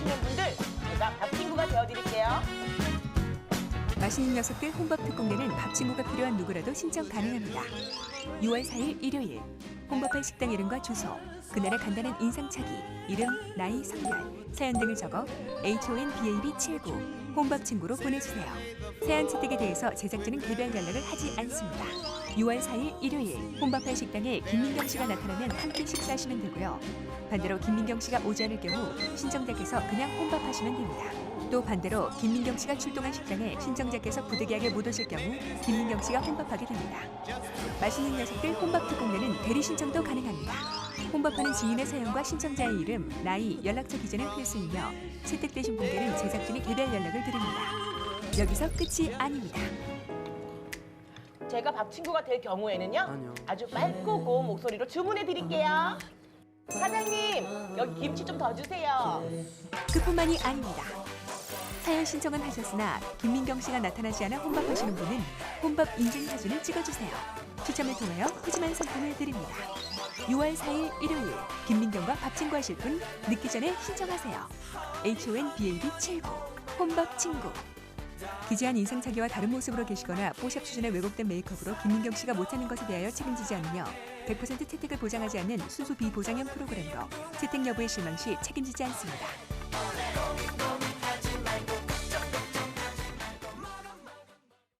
하시는 분들 맛있는 녀석들 혼밥 특공대는 밥 친구가 필요한 누구라도 신청 가능합니다. 6월 4일 일요일 혼밥할 식당 이름과 주소, 그날의 간단한 인상착의, 이름, 나이, 성별, 사연 등을 적어 honbab79 혼밥 친구로 보내주세요. 사연 채택에 대해서 제작진은 개별 연락을 하지 않습니다. 6월 4일 일요일 혼밥할 식당에 김민경 씨가 나타나면 함께 식사하시면 되고요. 반대로 김민경 씨가 오지 않을 경우 신청자께서 그냥 혼밥하시면 됩니다. 또 반대로 김민경 씨가 출동한 식당에 신청자께서 부득이하게 못 오실 경우 김민경 씨가 혼밥하게 됩니다. 맛있는 녀석들 혼밥 특공대는 대리 신청도 가능합니다. 혼밥하는 지인의 사연과 신청자의 이름, 나이, 연락처 기재는 필수이며 채택되신 분께는 제작진이 개별 연락을 드립니다. 여기서 끝이 아닙니다. 제가 밥 친구가 될 경우에는요. 아니요. 아주 맑고 고운 목소리로 주문해 드릴게요. 사장님, 여기 김치 좀 더 주세요. 그뿐만이 아닙니다. 사연 신청은 하셨으나 김민경 씨가 나타나지 않아 혼밥하시는 분은 혼밥 인증 사진을 찍어주세요. 추첨을 통하여 푸짐한 상품을 드립니다. 6월 4일 일요일 김민경과 밥 친구 하실 분 늦기 전에 신청하세요. HONBAB 79 혼밥 친구 기재한 인상착의와 다른 모습으로 계시거나 뽀샵 수준의 왜곡된 메이크업으로 김민경 씨가 못하는 것에 대하여 책임지지 않으며 100% 채택을 보장하지 않는 순수 비보장형 프로그램으로 채택 여부의 실망 시 책임지지 않습니다.